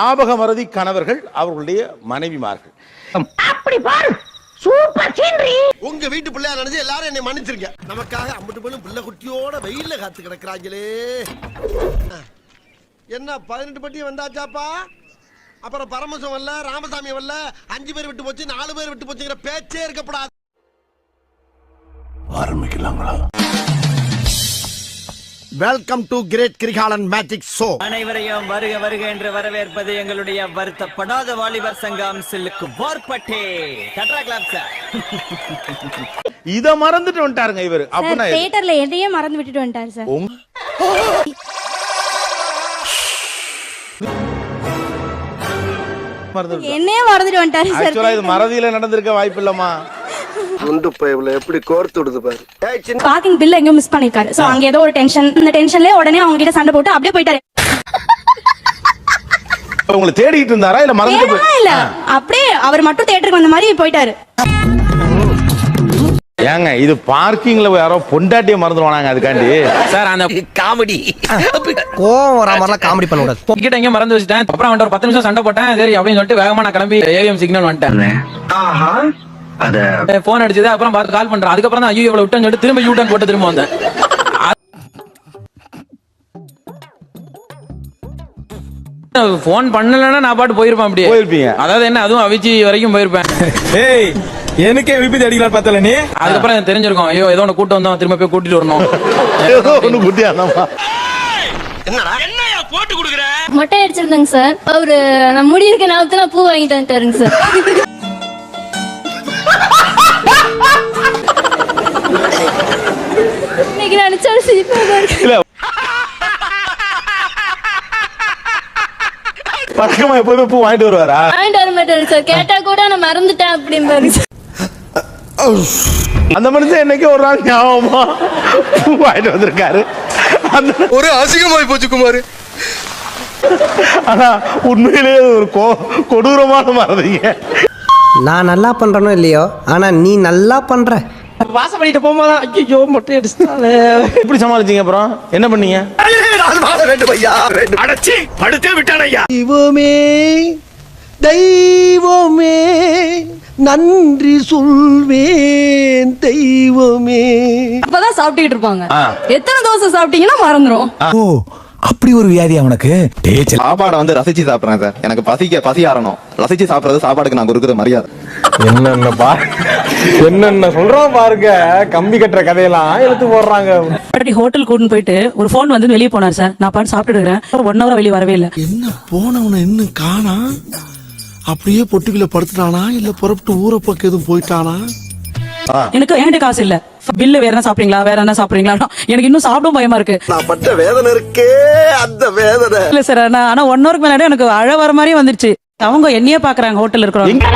ஞாபக மறதி கணவர்கள் அவர்களுடைய மனைவிமார்கள். உங்க வீட்டு பிள்ளையா நினைச்சு எல்லாரும் என்னை மன்னிச்சிருங்க. நமக்காக அம்பட்டு பொண்ணு பிள்ளை குட்டியோட வெயில்ல காத்து கிடக்குறாங்களே. என்ன பதினெட்டு பட்டி வந்தாச்சாப்பா? அப்புறம் பரமசம் வரல ராமசாமி வரல அஞ்சு பேர் விட்டு போச்சு நாலு பேர் விட்டு போச்சுங்கிற பேச்சே இருக்கப்படாது. ஆரம்பிக்கலாங்களா? Welcome to great Kirikalan magic show அனைவரையும் வருக வருக என்று வரவேற்பது எங்களுடைய வருத்தப்படாத வாலிபர் சங்கம் சில்லுக்கு வார்பட்டே. கட்ரா கிளாப் சார் இத மறந்துட்டு வந்துட்டாருங்க இவரு. அப்படின்னா எது? தியேட்டர்ல எதையே மறந்து விட்டுட்டு வந்துட்டாரு சார் மறந்து. என்னையே மறந்துட்டு வந்துட்டாரு சார் ஆக்சுவலா இது மறதியில நடந்திருக்க வாய்ப்பு இல்லம்மா. குண்டு பைப்ல எப்படி கோர்த்து விடுது பாரு. பார்க்கிங் பில் எங்கேயோ மிஸ் பண்ணிருக்காரு சோ அங்க ஏதோ ஒரு டென்ஷன் இந்த டென்ஷன்லயே உடனே அவங்க கிட்ட சண்டை போட்டு அப்படியே போயிட்டாரு. உங்களை தேடிட்டு இருந்தாரா? இல்ல போய்- இல்ல. அப்படியே அவர் மட்டும் தியேட்டருக்கு வந்த மாதிரி போயிட்டாரு. ஏங்க இது பார்க்கிங்ல யாரோ பொண்டாட்டிய மறந்துடுவானாங்க அதுக்காண்டி. சார் அந்த காமெடி. கோவம் வர மாதிரிலாம் காமெடி பண்ண கூடாது டிக்கெட் எங்க மறந்து வச்சுட்டேன். அப்புறம் அவன்கிட்ட ஒரு பத்து நிமிஷம் சண்டை போட்டேன். சரி அப்படின்னு சொல்லிட்டு வேகமா நான் கிளம்பி ஏவிஎம் சிக்னல் வந்துட்டேன். போன் அடிச்சது அப்புறம் பார்த்து கால் பண்றேன். அதுக்கப்புறம் தான் ஐயோ இவ்வளவு விட்டேன்னு சொல்லிட்டு திரும்ப யூ டர்ன் போட்டு திரும்ப வந்தேன். போன் பண்ணலன்னா நான் பாட்டு போயிருப்பேன் அப்படியே. போயிருப்பீங்க. அதாவது என்ன அதுவும் அவிச்சி வரைக்கும் போயிருப்பேன். ஏய் எனக்கே விபத்து அடிக்கலாம் பார்த்தல நீ? அதுக்கப்புறம் எனக்கு தெரிஞ்சிருக்கும். ஐயோ ஏதோ ஒன்று கூட்டு வந்தோம் திரும்ப போய் கூட்டிட்டு வரணும். ஏதோ ஒண்ணு குட்டியானமா மொட்டை அடிச்சிருந்தேங்க சார். அவரு நான் முடி இருக்க நேரத்துல பூ வாங்கிட்டு வந்துட்டாருங்க சார். இன்னைக்கு நினைச்சாலும் சிரிப்பா தான் இருக்கு. இல்ல. பக்கமா எப்போதுமே பூ வாங்கிட்டு வருவாரா? வாங்கிட்டு வர மாட்டாரு சார் கேட்டா கூட நான் மறந்துட்டேன் அப்படிம்பாரு. அந்த மனுஷன் என்னைக்கு ஒரு நாள் ஞாபகமா பூ வாங்கிட்டு வந்திருக்காரு? அந்த ஒரு அசிங்கமாய் போச்சு குமார். ஆனா உண்மையிலேயே ஒரு கொ- கொடூரமான மறதிங்க. நான் நல்லா பண்றேனோ இல்லையோ? ஆனா நீ நல்லா பண்ற. வாசம் பண்ணிட்டு போகும்போது ஐயோ மொட்டை அடிச்சுட்டாலே எப்படி சமாளிச்சீங்க அப்புறம்? என்ன பண்ணீங்க? அடைச்சி படுத்தே விட்டானையா தெய்வமே தெய்வமே நன்றி சொல்வேன் தெய்வமே. அப்பதான் சாப்பிட்டுக்கிட்டு இருப்பாங்க. எத்தனை தோசை சாப்பிட்டீங்கன்னா மறந்துரும். ஓ அப்படி ஒரு வியாதி அவனுக்கு? சாப்பாடை வந்து ரசிச்சு சாப்பிடுறேன் சார். எனக்கு பசிக்க பசி ஆறணும். ரசிச்சு சாப்பிடுறது சாப்பாடுக்கு நான் கொடுக்குற மரியாதை. என்னென்ன பா என்னென்ன சொல்றோம் பாருங்க. கம்பி கட்டுற கதையெல்லாம் எடுத்து போடுறாங்க. ஹோட்டல் கூட்டின்னு போயிட்டு ஒரு போன் வந்து வெளியே போனார் சார். நான் பாட்டு சாப்பிட்டு இருக்கிறேன் ஒன் ஹவர் வெளியே வரவே இல்லை. என்ன போனவன இன்னும் காணா? அப்படியே பொட்டுக்குள்ள படுத்துட்டானா? இல்ல புறப்பட்டு ஊரை பக்கம் எதுவும் போயிட்டானா? எனக்கு என்கிட்ட காசு இல்ல. பில்லு வேற என்ன சாப்பிடுறீங்களா? வேற என்ன சாப்பிடுறீங்களா? எனக்கு இன்னும் சாப்பிடும் பயமா இருக்கு. நான் பட்ட வேதனை இருக்கே அந்த வேதனை. இல்ல சார் ஆனா ஆனா ஒன் ஹவருக்கு மேலே எனக்கு அழ வர மாதிரியே வந்துருச்சு. அவங்க என்னையே பாக்குறாங்க ஹோட்டல் இருக்கிறவங்க.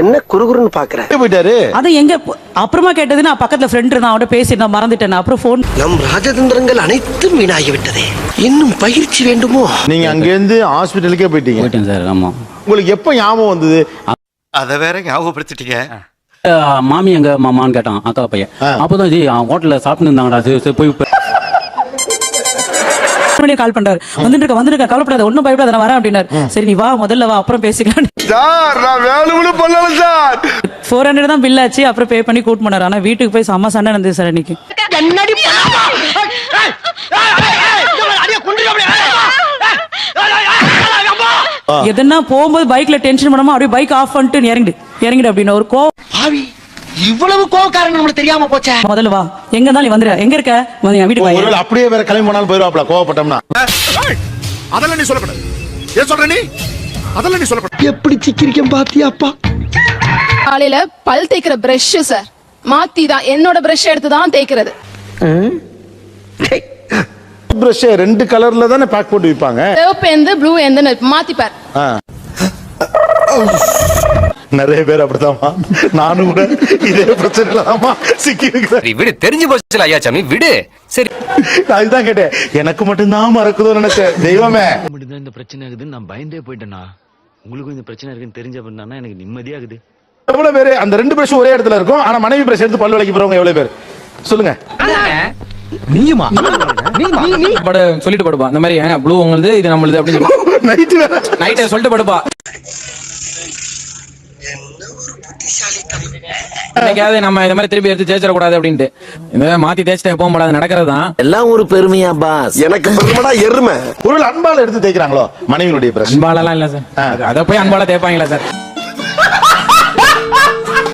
என்ன குறுகுறுன்னு பாக்குற? எங்க போயிட்டாரு? அது எங்க அப்புறமா கேட்டது நான் பக்கத்துல ஃப்ரெண்ட் இருந்தான் அவட பேசி நான் மறந்துட்டேன். அப்புறம் போன் நம் ராஜதந்திரங்கள் அனைத்தும் வீணாகிவிட்டதே. இன்னும் பயிற்சி வேண்டுமோ? நீங்க அங்க இருந்து ஹாஸ்பிட்டலுக்கே போயிட்டீங்க. போயிட்டேன் சார் ஆமா. உங்களுக்கு எப்ப ஞாபகம் வந்தது? அத வேற ஞாபகப்படுத்திட்டீங்க. மாமி எங்க மாமான்னு கேட்டான் அக்கா பையன். அப்பதான் ஜி ஹோட்டல்ல சாப்பிட்டு இருந்தாங்கடா சரி, போய் கால் பண்றாரு. வந்துட்டு இருக்க வந்துட்டு இருக்க கவலைப்படாத ஒன்னும் பயப்படாத நான் வரேன் அப்படின்னாரு. சரி நீ வா முதல்ல வா அப்புறம் பேசிக்கலாம் சார் நான் வேணும்னு பண்ணல சார். ஃபோர் ஹண்ட்ரட் தான் பில் ஆச்சு அப்புறம் பே பண்ணி கூட்டு போனாரு. ஆனா வீட்டுக்கு போய் செம்ம சண்டை நடந்தது சார் அன்னைக்கு. எதுனா போகும்போது பைக்ல டென்ஷன் பண்ணாம அப்படியே பைக் ஆஃப் பண்ணிட்டு இறங்கிடு இறங்கிடு அப்படின்னு ஒரு கோவம். ஆவி இவ்வளவு கோவக்காரன் நம்மளுக்கு தெரியாம போச்சே. முதல்ல வா. எங்க இருந்தாலும் நீ வந்துரு. எங்க இருக்க? வந்து என் வீட்டுக்கு ஒருவேளை வா. அப்படியே வேற கிளம்பி போனாலும் போயிருவாப்ல கோவப்பட்டோம்னா. அதெல்லாம் நீ சொல்லக்கூடாது. ஏன் சொல்ற நீ? அதெல்லாம் நீ சொல்லக்கூடாது. எப்படி சிக்கிரிக்கம் பாத்தியாப்பா காலையில பல் தேய்க்கிற பிரஷ் சார் மாத்தி தான் என்னோட பிரஷ் எடுத்து தான் தேய்க்கிறது. பிரஷ் ரெண்டு கலர்ல தானே பேக் போட்டு விற்பாங்க சிவப்பு எந்த ப்ளூ எந்த மாத்திப்பார். நிறைய பேர் அப்படித்தாம்மா. நானும் கூட இதே பிரச்சனைல தான்மா சிக்கி இருக்கிறேன். விடு. தெரிஞ்சு போச்சு ஐயா சாமி. விடு. சரி. நான் இதுதான் கேட்டேன். எனக்கு மட்டும்தான் மறக்குதோ நினைச்சேன் தெய்வமே. மட்டும்தான் இந்த பிரச்சனை இருக்குதுன்னு நான் பயந்தே போயிட்டேனா? உங்களுக்கும் இந்த பிரச்சனை இருக்குன்னு தெரிஞ்ச பண்ணா எனக்கு நிம்மதியாகுது எவ்வளவு பேரு? அந்த ரெண்டு பிரஷ் ஒரே இடத்துல இருக்கும். ஆனா மனைவி பிரஷ் எடுத்து பல் விலைக்கு போறவங்க எவ்வளவு பேர்? சொல்லுங்க. நீயுமா? பட சொல்லிட்டு படுப்பா. இந்த மாதிரி ப்ளூ உங்களுது இது நம்மளுது அப்படின்னு சொல்லி. நைட்டு நைட்டை சொல்லிட்டு படுப்பா. என்னைக்காவது நம்ம இந்த மாதிரி திருப்பி எடுத்து தேய்ச்சிடக்கூடாது அப்படின்ட்டு. இந்த மாதிரி மாத்தி தேய்ச்சிட்டு போக முடியாது நடக்கிறது தான் எல்லாம் ஒரு பெருமையா பாஸ். எனக்கு பெருமைடா எருமை. ஒரு அன்பால எடுத்து தேய்க்கிறாங்களோ மனைவிகளுடைய பிரச்சனை. அன்பாலெல்லாம் இல்ல சார் அதை போய் அன்பால தேய்ப்பாங்களா சார்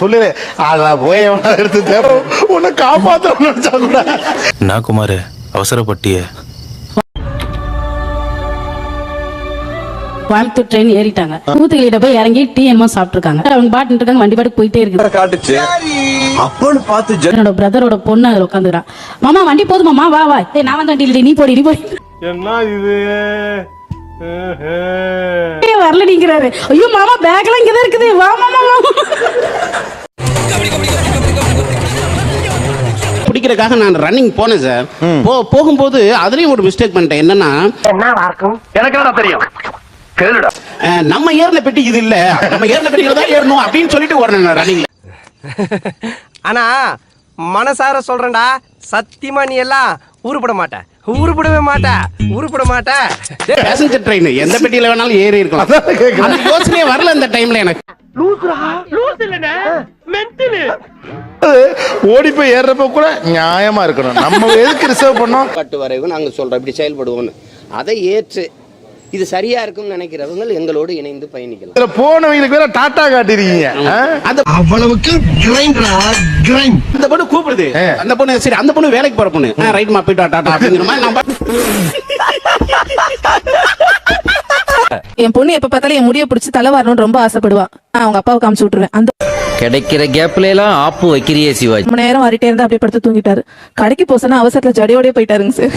சொல்லு அத போய் எடுத்து தேவை உன்னை காப்பாத்தணும்னு நினைச்சா கூட. நான் குமார் அவசரப்பட்டிய. கோயம்புத்தூர் ட்ரெயின் ஏறிட்டாங்க. தூத்துக்குடியிட்ட போய் இறங்கி டீ என்னமோ சாப்பிட்டுருக்காங்க. அவங்க பாட்டு இருக்காங்க வண்டி பாட்டு போயிட்டே இருக்கு காட்டுச்சு. அப்பன்னு பார்த்து என்னோட பிரதரோட பொண்ணு அதுல உட்காந்துக்கிறான் மாமா வண்டி போதுமாமா வா வா. ஏய் நான் வந்து வண்டி இல்லடி நீ போடி நீ போடி. என்ன இது? ஏய், வரலடிங்கிறாரு. ஐயோ மாமா பேக்லாம் இங்கதான் இருக்குது. வா மாமா வா பிடிக்கிறதுக்காக நான் ரன்னிங் போனேன் சார் போ போகும்போது அதுலயும் ஒரு மிஸ்டேக் பண்ணிட்டேன். என்னன்னா எனக்கு என்ன தெரியும். கேளுடா. நம்ம ஏறின பெட்டி இது இல்ல. நம்ம ஏறின பெட்டியில தான் ஏறணும் அப்படின்னு சொல்லிட்டு ஓடுறேன் ரன்னிங்ல ஆனா மனசார சொல்றேன்டா. சத்தியமா நீ எல்லாம் உருப்பட மாட்ட. உருப்படவே மாட்ட. உருப்பட மாட்ட. பேசஞ்சர் ட்ரெயின் எந்த பெட்டியில வேணாலும் ஏறி இருக்கலாம். அந்த யோசனையே வரல இந்த டைம்ல எனக்கு. ஓடி போய் ஏறுறப்ப கூட நியாயமா இருக்கணும். நம்ம எதுக்கு ரிசர்வ் பண்ணோம்? பட்டு வரைவு நாங்க சொல்றோம். இப்படி செயல்படுவோம்னு. அதை ஏற்று இது சரியா இருக்கும்னு நினைக்கிறவங்க எங்களோடு இணைந்து பயணிக்கலாம். இதுல போனவங்களுக்கு வேற டாட்டா காட்டிருக்கீங்க? அந்த அவ்வளவுக்கு அந்த பொண்ணு கூப்பிடுது. அந்த பொண்ணு சரி அந்த பொண்ணு வேலைக்கு போற பொண்ணு. ரைட் மா போயிட்டு வா, டாடா அப்படிங்கிற மாதிரி என் பொண்ணு எப்ப பார்த்தாலும் என் முடிய பிடிச்சி தலை வரணும்னு ரொம்ப ஆசைப்படுவா. நான் அவங்க அப்பாவை காமிச்சு விட்டுருவேன். அந்த கிடைக்கிற கேப்ல எல்லாம் ஆப்பு வைக்கிறியே சிவாஜி. ரொம்ப நேரம் வரட்டே இருந்து அப்படியே படுத்து தூங்கிட்டாரு. கடைக்கு போசனா அவசரத்துல ஜடியோடய போயிட்டாருங்க சார்.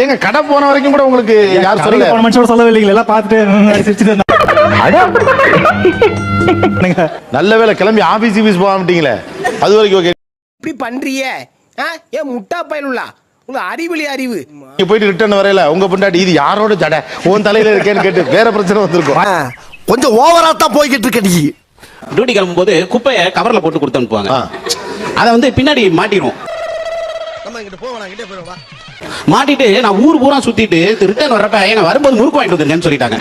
ஏங்க கடை போன வரைக்கும் கூட உங்களுக்கு யார் சொல்லல? மனுஷோட சொல்லவே இல்லைங்களா எல்லாம் பார்த்துட்டு நல்ல வேளை கிளம்பி ஆபீஸ் ஆபீஸ் போகாமட்டீங்களே அது வரைக்கும் ஓகே இப்படி பண்றிய? ஏன் முட்டா பயனுள்ளா உங்க அறிவிலி அறிவு. நீங்க போயிட்டு ரிட்டர்ன் வரையில உங்க பொண்டாட்டி இது யாரோட ஜடை? உன் தலையில இருக்கேன்னு கேட்டு வேற பிரச்சனை வந்திருக்கும். கொஞ்சம் ஓவரா தான் போய்கிட்டு இருக்க நீ. டியூட்டி கிளம்பும்போது குப்பையை கவர்ல போட்டு கொடுத்து அனுப்புவாங்க. அதை வந்து பின்னாடி மாட்டிடும் மாட்டிட்டு நான் ஊர் பூரா சுத்திட்டு ரிட்டர்ன் வர்றப்ப ஏங்க வரும்போது முறுக்கு வாங்கிட்டு வந்துருங்கன்னு சொல்லிட்டாங்க.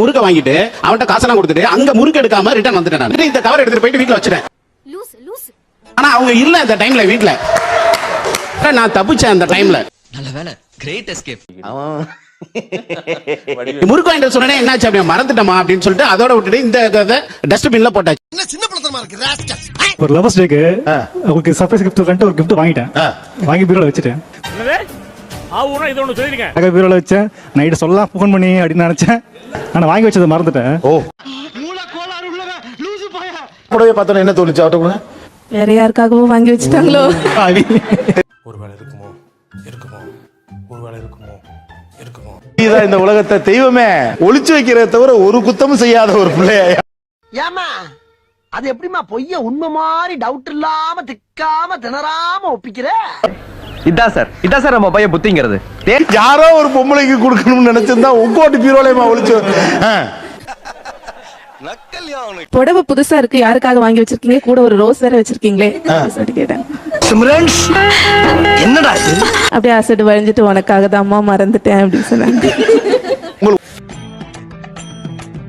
முறுக்க வாங்கிட்டு அவன்கிட்ட காசெல்லாம் கொடுத்துட்டு அங்க முறுக்கு எடுக்காம ரிட்டர்ன் வந்துட்டேன் நான். இந்த கவர் எடுத்துட்டு போயிட்டு வீட்டுல வச்சிட்டேன். ஆனா அவங்க இல்ல இந்த டைம்ல வீட்டுல நான் தப்பிச்சேன் அந்த டைம்ல நல்ல வேலை கிரேட் எஸ்கேப் வாங்கிட்டு சொன்னேன் என்னாச்சு அப்படியே மறந்துட்டமா அப்படின்னு சொல்லிட்டு அதோட விட்டுட்டு இந்த டஸ்ட்பின்ல போட்டாச்சு. என்ன சின்ன பழத்தனமா இருக்கு? ராஸ்கல் ஒரு லவர்ஸ் டேக்கு உங்களுக்கு சர்ப்ரைஸ் கிஃப்ட் ஒரு gift வாங்கிட்டேன். வாங்கி பீரோல வச்சுட்டேன் நகை பீரோல வச்சேன். நைட்டு சொல்லலாம் ஃபோன் பண்ணி அப்படின்னு நினைச்சேன். ஆனா வாங்கி வச்சதை மறந்துட்டேன். ஓ. கூடவே பார்த்தோன்னே என்ன தோணுச்சு? அவட்ட கூட வேற யாருக்காகவும் வாங்கி வச்சுட்டாங்களோ? நீதான் இந்த உலகத்தை. தெய்வமே ஒளிச்சு வைக்கிறத தவிர ஒரு குத்தமும் செய்யாத ஒரு பிள்ளைய? ஏமா அது எப்படிமா பொய்ய உண்மை மாதிரி டவுட் இல்லாம திக்காம திணறாம ஒப்பிக்கிற? இதான் சார் இதான் சார் நம்ம பையன் புத்திங்கிறது. யாரோ ஒரு பொம்பளைக்கு கொடுக்கணும்னு நினைச்சிருந்தா உங்கோட்டு பீரோலையுமா ஒளிச்சு. புடவை புதுசா இருக்கு யாருக்காக வாங்கி வச்சிருக்கீங்க? கூட ஒரு ரோஸ் வேற வச்சிருக்கீங்களே? சொல்லிட்டு கேட்டேன் சிம்ரன்ஸ் என்னடா அப்படியே அசடு வழிஞ்சிட்டு உனக்காக தான் அம்மா மறந்துட்டேன் அப்படின்னு சொன்னாங்க.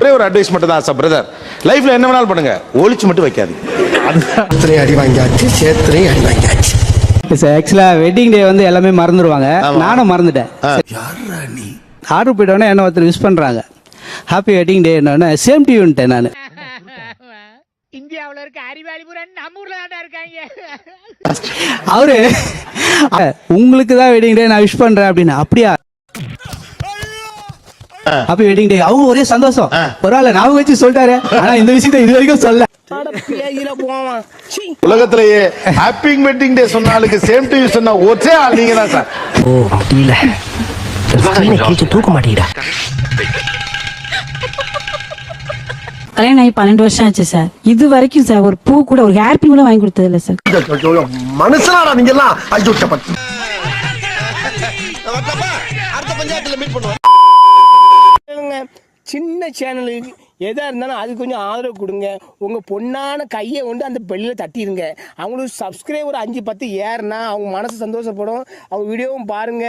ஒரே ஒரு அட்வைஸ் மட்டும் தான் சார் பிரதர் லைஃப்ல என்ன வேணாலும் பண்ணுங்க. ஒளிச்சு மட்டும் வைக்காதீங்க. அடி வாங்கியாச்சு சேத்திரையும் அடி வாங்கியாச்சு. ஆக்சுவலா வெட்டிங் டே வந்து எல்லாமே மறந்துடுவாங்க. நானும் மறந்துட்டேன். ஆர்டர் போயிட்டோன்னே என்ன ஒருத்தர் விஷ் பண்றாங்க. ஹாப்பி வெட்டிங் டே என்ன சேம் டியூன்ட்டேன் நான். இந்தியாவுல இருக்க அறிவாளி நம்ம ஊர்ல தான் இருக்காங்க. அவரு உங்களுக்கு தான் வெட்டிங் டே நான் விஷ் பண்றேன் அப்படின்னு. அப்படியா? ஹாப்பி வெட்டிங் டே அவங்க ஒரே சந்தோஷம். பரவாயில்ல நான் வச்சு சொல்லிட்டாரு. ஆனா இந்த விஷயத்தை இது வரைக்கும் சொல்ல உலகத்திலேயே ஹாப்பி வெட்டிங் டே சொன்ன ஆளுக்கு சேம் டு சொன்ன ஒரே ஆள் நீங்க தான் சார். ஓ இல்ல தூக்க மாட்டேங்கிறா கல்யாணம் ஆகி பன்னெண்டு வருஷம் ஆச்சு சார் இது வரைக்கும் சார் ஒரு பூ கூட ஒரு ஹேர் பின் கூட வாங்கி கொடுத்தது இல்ல சார் மனுஷனாடா நீங்க எல்லாம் ஐயோ அடுத்த பஞ்சாயத்துல மீட் பண்ணுவோம் சின்ன சேனலுக்கு எதா இருந்தாலும் அது கொஞ்சம் ஆதரவு கொடுங்க. உங்க பொண்ணான கையை கொண்டு அந்த பெல்லில தட்டிடுங்க அவங்களுக்கு சப்ஸ்கிரைபர் அஞ்சு பத்து ஏறுனா அவங்க மனசு சந்தோஷப்படும். அவங்க வீடியோவும் பாருங்க.